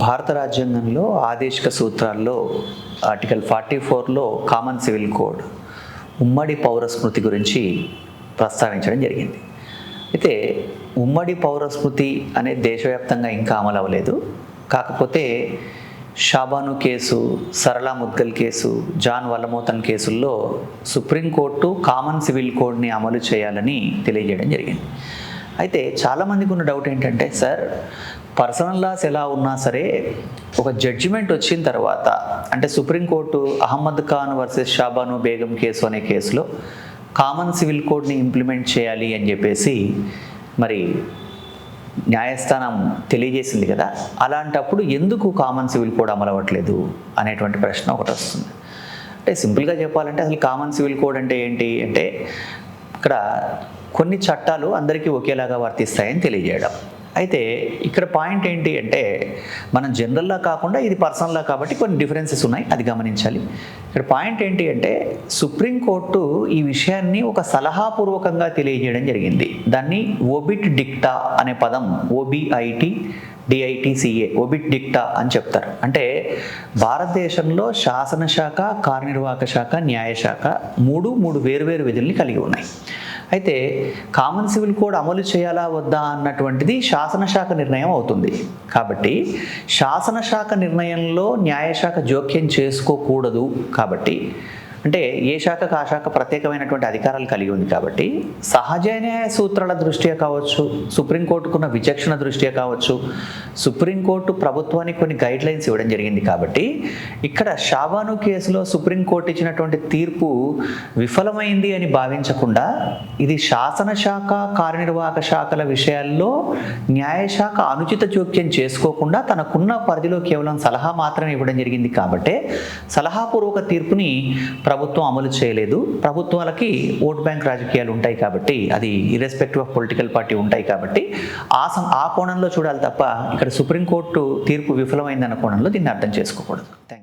భారత రాజ్యాంగంలో ఆదేశిక సూత్రాల్లో ఆర్టికల్ ఫార్టీ ఫోర్లో కామన్ సివిల్ కోడ్ ఉమ్మడి పౌర స్మృతి గురించి ప్రస్తావించడం జరిగింది. అయితే ఉమ్మడి పౌర స్మృతి అనేది దేశవ్యాప్తంగా ఇంకా అమలు అవ్వలేదు. కాకపోతే Shah Bano case Sarla Mudgal case John Vallamattom కేసుల్లో సుప్రీంకోర్టు కామన్ సివిల్ కోడ్ని అమలు చేయాలని తెలియజేయడం జరిగింది. అయితే చాలామందికి ఉన్న డౌట్ ఏంటంటే సార్ పర్సనల్ లాస్ ఎలా ఉన్నా సరే ఒక జడ్జిమెంట్ వచ్చిన తర్వాత అంటే supreme court Ahmad Khan versus Shah Bano Begum case అనే కేసులో కామన్ సివిల్ కోడ్ని ఇంప్లిమెంట్ చేయాలి అని చెప్పేసి మరి న్యాయస్థానం తెలియజేసింది కదా అలాంటప్పుడు ఎందుకు కామన్ సివిల్ కోడ్ అమలవ్వట్లేదు అనేటువంటి ప్రశ్న ఒకటి వస్తుంది. అంటే సింపుల్గా చెప్పాలంటే అసలు కామన్ సివిల్ కోడ్ అంటే ఏంటి అంటే ఇక్కడ కొన్ని చట్టాలు అందరికీ ఒకేలాగా వర్తిస్తాయని తెలియజేయడం. అయితే ఇక్కడ పాయింట్ ఏంటి అంటే మనం జనరల్లా కాకుండా ఇది పర్సనల్లా కాబట్టి కొన్ని డిఫరెన్సెస్ ఉన్నాయి అది గమనించాలి. ఇక్కడ పాయింట్ ఏంటి అంటే సుప్రీంకోర్టు ఈ విషయాన్ని ఒక సలహాపూర్వకంగా తెలియజేయడం జరిగింది. దాన్ని ఓబిట్ డిక్టా అనే పదం ఓబిఐటి డిఐటిసిఏ ఒబిట్ డిక్టా అని చెప్తారు. అంటే భారతదేశంలో శాసనశాఖ కార్యనిర్వాహక శాఖ న్యాయశాఖ మూడు మూడు వేరువేరు విధుల్ని కలిగి ఉన్నాయి. అయితే కామన్ సివిల్ కోడ్ అమలు చేయాలా వద్దా అన్నటువంటిది శాసనశాఖ నిర్ణయం అవుతుంది. కాబట్టి శాసనశాఖ నిర్ణయంలో న్యాయశాఖ జోక్యం చేసుకోకూడదు. కాబట్టి అంటే ఏ శాఖకు ఆ శాఖ ప్రత్యేకమైనటువంటి అధికారాలు కలిగి ఉంది కాబట్టి సహజ న్యాయ సూత్రాల దృష్ట్యా కావచ్చు సుప్రీంకోర్టుకున్న విచక్షణ దృష్ట్యా కావచ్చు సుప్రీంకోర్టు ప్రభుత్వానికి కొన్ని గైడ్ లైన్స్ ఇవ్వడం జరిగింది కాబట్టి ఇక్కడ షాబాను కేసులో సుప్రీంకోర్టు ఇచ్చినటువంటి తీర్పు విఫలమైంది అని భావించకుండా ఇది శాసనశాఖ కార్యనిర్వాహక శాఖల విషయాల్లో న్యాయశాఖ అనుచిత జోక్యం చేసుకోకుండా తనకున్న పరిధిలో కేవలం సలహా మాత్రమే ఇవ్వడం జరిగింది కాబట్టి సలహాపూర్వక తీర్పుని ప్రభుత్వం అమలు చేయలేదు. ప్రభుత్వాలకి ఓట్ బ్యాంక్ రాజకీయాలు ఉంటాయి కాబట్టి అది ఇర్రెస్పెక్టివ్ ఆఫ్ పొలిటికల్ పార్టీ ఉంటాయి కాబట్టి ఆ సం ఆ కోణంలో చూడాలి తప్ప అక్కడ సుప్రీంకోర్టు తీర్పు విఫలమైందన్న కోణంలో దీన్ని అర్థం చేసుకోకూడదు. థ్యాంక్